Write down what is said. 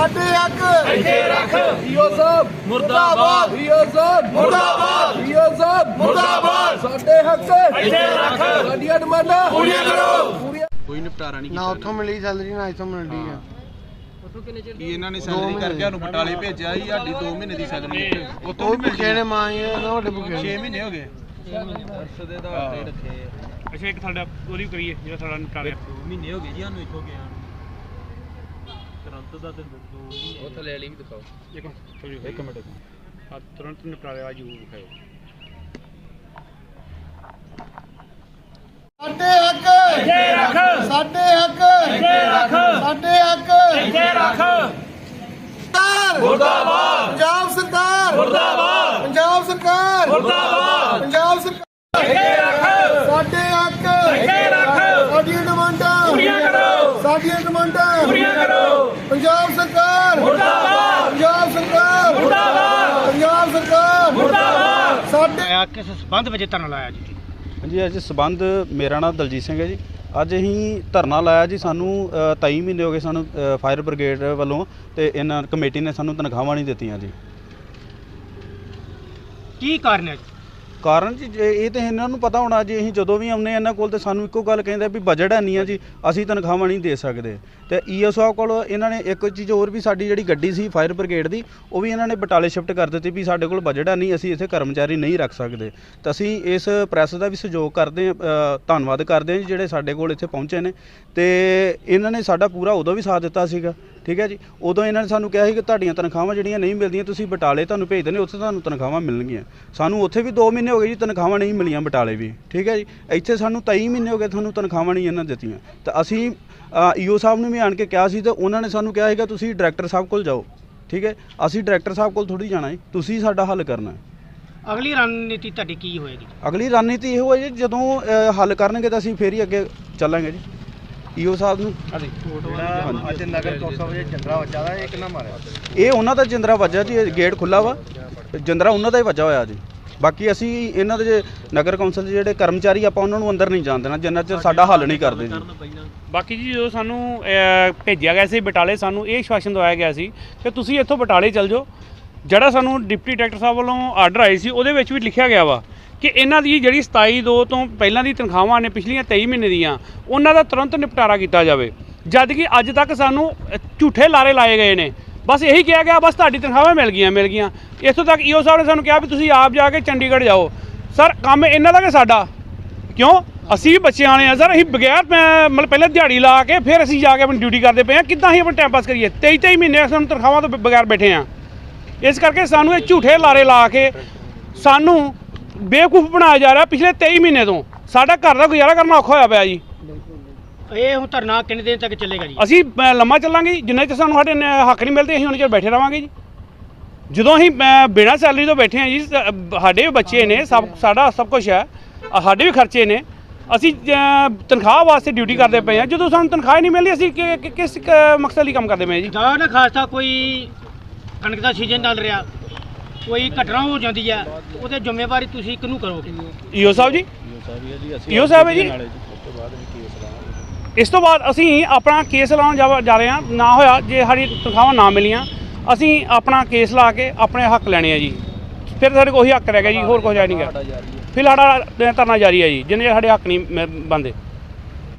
ਇੱਥੇ ਰੱਖ। ਈਓ ਸਾਹਿਬ ਮੁਰਦਾਬਾਦ। ਈਓ ਸਾਹਿਬ ਮੁਰਦਾਬਾਦ। ਈਓ ਸਾਹਿਬ ਮੁਰਦਾਬਾਦ। ਸਾਡੇ ਹੱਕ। ਇੱਥੇ ਰੱਖ। ਸਾਡੀਆਂ ਡਿਮਾਂਡਾਂ। ਪੂਰੀਆਂ ਕਰੋ। ਪੂਰੀਆਂ। ਕੋਈ ਨਿਪਟਾਰਾ ਨਹੀਂ ਨਾ ਉੱਥੋਂ ਮਿਲੀ ਸੈਲਰੀ ਨਾ ਇੱਥੋਂ ਮਿਲਦੀ ਆ। ਕੀ ਇਹਨਾਂ ਨੇ ਸੈਲਰੀ ਕਰਕੇ ਸਾਨੂੰ ਬਟਾਲੇ ਭੇਜਿਆ ਸੀ ਸਾਡੀ 2 ਮਹੀਨੇ ਦੀ ਸੈਲਰੀ ਉੱਥੋਂ। ਉਹ ਮਿਲਦੀ ਭੁੱਖੇ ਨੇ ਮਾਂ ਹੀ ਨਾ ਵੱਡੇ ਭੁੱਖੇ 6 ਨੇ ਮਹੀਨੇ ਹੋ ਗਏ। ਅਰਸ਼ ਦੇ ਦਾ ਰੱਖੇ ਅੱਛਾ ਇੱਕ ਸਾਡਾ ਉਹਦੀ ਕਰੀਏ ਜਿਹੜਾ ਸਾਡਾ ਨਿਪਟਾਰਿਆ ਮਹੀਨੇ ਹੋ ਗਏ ਜੀ ਸਾਨੂੰ ਇੱਥੋਂ ਗਿਆ ਤੁਰੰਤ ਦਾ ਤੇ 2 ਮਹੀਨੇ ਉਹ ਥੱਲੇ ਵਾਲੀ ਵੀ ਦਿਖਾਓ। ਇੱਕ ਮਿੰਟ ਇੱਕ ਮਿੰਟ ਆ ਤੁਰੰਤ ਨਿਪਟਾਰਿਆ ਜ਼ਰੂਰ ਵਿਖਾਓ ਸਾਡੇ ਹੱਕ ਇੱਥੇ ਰੱਖ। ਸਾਡੇ ਹੱਕ ਇੱਥੇ ਰੱਖ। ਸਾਡੇ ਹੱਕ। ਇੱਥੇ ਰੱਖ। ਮੁਰਦਾਬਾਦ ਪੰਜਾਬ ਸਰਕਾਰ। ਮੁਰਦਾਬਾਦ ਪੰਜਾਬ ਸਰਕਾਰ। ਮੁਰਦਾਬਾਦ ਪੰਜਾਬ ਸਰਕਾਰ ਇੱਥੇ ਰੱਖ ਸਾਡੇ ਹੱਕ ਇੱਥੇ ਰੱਖ ਸਾਡੀਆਂ ਡਿਮਾਂਡਾਂ ਪੂਰੀਆਂ ਕਰੋ ਸਾਡੀਆਂ ਡਿਮਾਂਡਾਂ ਪੂਰੀਆਂ ਕਰੋ ਪੰਜਾਬ ਸਰਕਾਰ ਮੁਰਦਾਬਾਦ ਪੰਜਾਬ ਸਰਕਾਰ ਮੁਰਦਾਬਾਦ ਪੰਜਾਬ ਸਰਕਾਰ ਮੁਰਦਾਬਾਦ ਸਾਡੇ ਆਇਆ ਕਿਸ ਸੰਬੰਧ ਵਿੱਚ ਧਰਨਾ ਲਾਇਆ ਜੀ? ਹਾਂਜੀ ਅੱਜ ਸਬੰਧ ਮੇਰਾ ਨਾਮ ਦਲਜੀਤ ਸਿੰਘ ਹੈ ਜੀ। ਅੱਜ ਅਸੀਂ ਧਰਨਾ ਲਾਇਆ ਜੀ ਸਾਨੂੰ ਅ, 23 ਮਹੀਨੇ ਹੋ ਗਏ ਸਾਨੂੰ ਫਾਇਰ ਬ੍ਰਿਗੇਡ ਵੱਲੋਂ ਤੇ ਇਹਨਾਂ ਕਮੇਟੀ ਨੇ ਸਾਨੂੰ ਤਨਖਾਹਾਂ ਨਹੀਂ ਦਿੱਤੀਆਂ ਜੀ। ਕੀ ਕਾਰਨ ਹੈ? ਕਾਰਨ ਜੀ, ਜੇ ਇਹ ਤੇ ਇਹਨਾਂ ਨੂੰ ਪਤਾ ਹੋਣਾ ਜੀ, ਅਸੀਂ ਜਦੋਂ ਵੀ ਆਉਂਦੇ ਹਾਂ ਇਹਨਾਂ ਕੋਲ ਤੇ ਸਾਨੂੰ ਇੱਕੋ ਗੱਲ ਕਹਿੰਦੇ ਵੀ ਬਜਟ ਹੈ ਨਹੀਂ ਆ ਜੀ, ਅਸੀਂ ਤਨਖਾਹਾਂ ਨਹੀਂ ਦੇ ਸਕਦੇ। ਤੇ ਈਓ ਸਾਹਿਬ ਕੋਲ ਇਹਨਾਂ ਨੇ ਇੱਕ ਚੀਜ਼ ਹੋਰ ਵੀ ਸਾਡੀ ਜਿਹੜੀ ਗੱਡੀ ਸੀ ਫਾਇਰ ਬ੍ਰਿਗੇਡ ਦੀ, ਉਹ ਵੀ ਇਹਨਾਂ ਨੇ ਬਟਾਲੇ ਸ਼ਿਫਟ ਕਰ ਦਿੱਤੀ ਵੀ ਸਾਡੇ ਕੋਲ ਬਜਟ ਹੈ ਨਹੀਂ, ਅਸੀਂ ਇੱਥੇ ਕਰਮਚਾਰੀ ਨਹੀਂ ਰੱਖ ਸਕਦੇ। ਤਾਂ ਅਸੀਂ ਇਸ ਪ੍ਰੈਸ ਦਾ ਵੀ ਸਹਿਯੋਗ ਕਰਦੇ ਹਾਂ ਧੰਨਵਾਦ ਕਰਦੇ ਹਾਂ ਜੀ, ਜਿਹੜੇ ਸਾਡੇ ਕੋਲ ਇੱਥੇ ਪਹੁੰਚੇ ਨੇ। ਤੇ ਇਹਨਾਂ ਨੇ ਸਾਡਾ ਪੂਰਾ ਉਦੋਂ ਵੀ ਸਾਥ ਦਿੱਤਾ ਸੀਗਾ। ਠੀਕ ਹੈ ਜੀ? ਉਦੋਂ ਇਹਨਾਂ ਨੇ ਸਾਨੂੰ ਕਿਹਾ ਸੀ ਕਿ ਤੁਹਾਡੀਆਂ ਤਨਖਾਹਾਂ ਜਿਹੜੀਆਂ ਨਹੀਂ ਮਿਲਦੀਆਂ ਤੁਸੀਂ ਬਟਾਲੇ ਤੁਹਾਨੂੰ ਭੇਜ ਦਿੰਦੇ ਉੱਥੇ ਤੁਹਾਨੂੰ ਤਨਖਾਹਾਂ ਮਿਲਣਗੀਆਂ। ਸਾਨੂੰ ਉੱਥੇ ਵੀ 2 ਮਹੀਨੇ ਹੋ ਗਏ ਜੀ ਤਨਖਾਹਾਂ ਨਹੀਂ ਮਿਲੀਆਂ ਬਟਾਲੇ ਵੀ। ਠੀਕ ਹੈ ਜੀ? ਇੱਥੇ ਸਾਨੂੰ 23 ਮਹੀਨੇ ਹੋ ਗਏ ਤੁਹਾਨੂੰ ਤਨਖਾਹਾਂ ਨਹੀਂ ਇਹਨਾਂ ਦਿੱਤੀਆਂ। ਤਾਂ ਅਸੀਂ ਈਓ ਸਾਹਿਬ ਨੂੰ ਵੀ ਆਣ ਕੇ ਕਿਹਾ ਸੀ ਤੇ ਉਹਨਾਂ ਨੇ ਸਾਨੂੰ ਕਿਹਾ ਸੀਗਾ ਤੁਸੀਂ ਡਾਇਰੈਕਟਰ ਸਾਹਿਬ ਕੋਲ ਜਾਓ। ਠੀਕ ਹੈ? ਅਸੀਂ ਡਾਇਰੈਕਟਰ ਸਾਹਿਬ ਕੋਲ ਥੋੜੀ ਜਾਣਾ ਹੈ ਤੁਸੀਂ ਸਾਡਾ ਹੱਲ ਕਰਨਾ ਹੈ। ਅਗਲੀ ਰਣਨੀਤੀ ਤੁਹਾਡੀ ਕੀ ਹੋਏਗੀ? ਅਗਲੀ ਰਣਨੀਤੀ ਇਹੋ ਹੈ ਜੀ ਜਦੋਂ ਹੱਲ ਕਰਨਗੇ ਤਾਂ ਅਸੀਂ ਫੇਰ ਹੀ ਅੱਗੇ ਚੱਲਾਂਗੇ ਜੀ। ਈਓ ਸਾਹਿਬ ਨੂੰ? ਅੱਜ ਨਗਰ ਕੌਂਸਲ ਵਿੱਚ ਜੰਦਰਾ ਵੱਜਾ ਦਾ ਇੱਕ ਨਾ ਮਾਰਿਆ? ਇਹ ਉਹਨਾਂ ਦਾ ਜਿੰਦਰਾ ਵੱਜਾ ਜੀ ਇਹ ਗੇਟ ਖੁੱਲਾ ਵਾ। ਜਿੰਦਰਾ ਉਹਨਾਂ ਦਾ ਹੀ ਵੱਜਾ ਹੋਇਆ ਜੀ। ਬਾਕੀ ਅਸੀਂ ਇਹਨਾਂ ਦੇ ਨਗਰ ਕੌਂਸਲ ਦੇ ਜਿਹੜੇ ਕਰਮਚਾਰੀ ਆਪਾਂ ਉਹਨਾਂ ਨੂੰ ਅੰਦਰ ਨਹੀਂ ਜਾਣ ਦੇਣਾ ਜਿੰਨਾ ਚਿਰ ਸਾਡਾ ਹੱਲ ਨਹੀਂ ਕਰਦੇ ਜੀ। ਬਾਕੀ ਜੀ ਜਦੋਂ ਸਾਨੂੰ ਭੇਜਿਆ ਗਿਆ ਸੀ ਬਟਾਲੇ ਸਾਨੂੰ ਇਹ ਸ਼ਾਸਨ ਦਵਾਇਆ ਗਿਆ ਸੀ ਕਿ ਤੁਸੀਂ ਇੱਥੋਂ ਬਟਾਲੇ ਚੱਲ ਜਾਓ। ਜਿਹੜਾ ਸਾਨੂੰ ਡਿਪਟੀ ਡਾਇਰੈਕਟਰ ਸਾਹਿਬ ਵੱਲੋਂ ਆਰਡਰ ਆਈ ਸੀ ਉਹਦੇ ਵਿੱਚ ਵੀ ਲਿਖਿਆ ਗਿਆ ਵਾ ਕਿ ਇਹਨਾਂ ਦੀ ਜਿਹੜੀ 27 ਦੋ ਤੋਂ ਪਹਿਲਾਂ ਦੀ ਤਨਖਾਹਾਂ ਨੇ ਪਿਛਲੀਆਂ 23 ਮਹੀਨੇ ਦੀਆਂ, ਉਹਨਾਂ ਦਾ ਤੁਰੰਤ ਨਿਪਟਾਰਾ ਕੀਤਾ ਜਾਵੇ। ਜਦ ਕਿ ਅੱਜ ਤੱਕ ਸਾਨੂੰ ਝੂਠੇ ਲਾਰੇ ਲਾਏ ਗਏ ਨੇ। ਬਸ ਇਹੀ ਕਿਹਾ ਗਿਆ, ਬਸ ਤੁਹਾਡੀ ਤਨਖਾਹਾਂ ਮਿਲ ਗਈਆਂ ਮਿਲ ਗਈਆਂ। ਇੱਥੋਂ ਤੱਕ ਈਓ ਸਾਹਿਬ ਨੇ ਸਾਨੂੰ ਕਿਹਾ ਵੀ ਤੁਸੀਂ ਆਪ ਜਾ ਕੇ ਚੰਡੀਗੜ੍ਹ ਜਾਓ। ਸਰ, ਕੰਮ ਇਹਨਾਂ ਦਾ ਕਿ ਸਾਡਾ? ਕਿਉਂ? ਅਸੀਂ ਵੀ ਬੱਚਿਆਂ ਵਾਲੇ ਆ, ਸਰ, ਅਸੀਂ ਬਗੈਰ ਮਤਲਬ ਪਹਿਲਾਂ ਦਿਹਾੜੀ ਲਾ ਕੇ ਫਿਰ ਅਸੀਂ ਜਾ ਕੇ ਆਪਣੀ ਡਿਊਟੀ ਕਰਦੇ ਪਏ ਆ ਕਿੱਦਾਂ ਅਸੀਂ ਆਪਣਾ ਟਾਈਮ ਪਾਸ ਕਰੀਏ? 23 23 ਮਹੀਨੇ ਸਾਨੂੰ ਤਨਖਾਹਾਂ ਤੋਂ ਬਗੈਰ ਬੈਠੇ ਆ। ਇਸ ਕਰਕੇ ਸਾਨੂੰ ਇਹ ਝੂਠੇ ਲਾਰੇ ਲਾ ਕੇ ਸਾਨੂੰ ਬੇਵਕੂਫ ਬਣਾਇਆ ਜਾ ਰਿਹਾ ਪਿਛਲੇ 23 ਮਹੀਨੇ ਤੋਂ। ਸਾਡਾ ਘਰ ਦਾ ਗੁਜ਼ਾਰਾ ਕਰਨਾ ਔਖਾ ਹੋਇਆ ਪਿਆ ਜੀ। ਇਹ ਹੁਣ ਧਰਨਾ ਕਿੰਨੇ ਦਿਨ ਤੱਕ ਚੱਲੇਗਾ ਜੀ? ਅਸੀਂ ਅ, ਲੰਮਾ ਚੱਲਾਂਗੇ ਜੀ। ਜਿੰਨੇ ਚਿਰ ਸਾਨੂੰ ਸਾਡੇ ਨ- ਹੱਕ ਨਹੀਂ ਮਿਲਦੇ ਅਸੀਂ ਉਹਨਾਂ ਚਿਰ ਬੈਠੇ ਰਵਾਂਗੇ ਜੀ। ਜਦੋਂ ਅਸੀਂ ਅ, ਬਿਨਾਂ ਸੈਲਰੀ ਤੋਂ ਬੈਠੇ ਹਾਂ ਜੀ ਸ- ਸਾਡੇ ਵੀ ਬੱਚੇ ਨੇ ਸਭ ਸਾਡਾ ਸਭ ਕੁਝ ਹੈ। ਅ, ਸਾਡੇ ਵੀ ਖਰਚੇ ਨੇ। ਅਸੀਂ ਅ, ਤਨਖਾਹ ਵਾਸਤੇ ਡਿਊਟੀ ਕਰਦੇ ਪਏ ਹਾਂ। ਜਦੋਂ ਸਾਨੂੰ ਤਨਖਾਹ ਹੀ ਨਹੀਂ ਮਿਲਦੀ ਅਸੀਂ ਕਿ- ਕਿ- ਕਿਸ ਕ- ਮਕਸਦ ਲਈ ਕੰਮ ਕਰਦੇ ਪਏ ਹਾਂ ਜੀ? ਨਾ ਖਾਸਾ ਕੋਈ ਕਣਕ ਦਾ ਸੀਜ਼ਨ ਚੱਲ ਰਿਹਾ। ਕੋਈ ਘਟਨਾ ਹੋ ਜਾਂਦੀ ਹੈ ਉਹਦੇ ਜ਼ਿੰਮੇਵਾਰੀ ਤੁਸੀਂ ਕਿਹਨੂੰ ਕਰੋਗੇ? ਈਓ ਸਾਹਿਬ ਜੀ? ਈਓ ਸਾਹਿਬ ਹੈ ਜੀ? ਇਸ ਤੋਂ ਬਾਅਦ ਅਸੀਂ ਆਪਣਾ ਕੇਸ ਲਾਉਣ ਜਾ ਜਾ ਰਹੇ ਹਾਂ। ਨਾ ਹੋਇਆ, ਜੇ ਸਾਡੀ ਤਨਖਾਹਾਂ ਨਾ ਮਿਲੀਆਂ, ਅਸੀਂ ਆਪਣਾ ਕੇਸ ਲਾ ਕੇ ਆਪਣੇ ਹੱਕ ਲੈਣੇ ਆ ਜੀ। ਫਿਰ ਸਾਡੇ ਕੋਲ ਉਹੀ ਹੱਕ ਰਹਿ ਗਿਆ ਜੀ, ਹੋਰ ਕੁਝ ਨਹੀਂ ਗਿਆ ਫਿਲਹਾਲ ਸਾਡਾ ਧਰਨਾ ਜਾਰੀ ਹੈ ਜੀ, ਜਿੰਨੇ ਸਾਡੇ ਹੱਕ ਨਹੀਂ ਬਣਦੇ।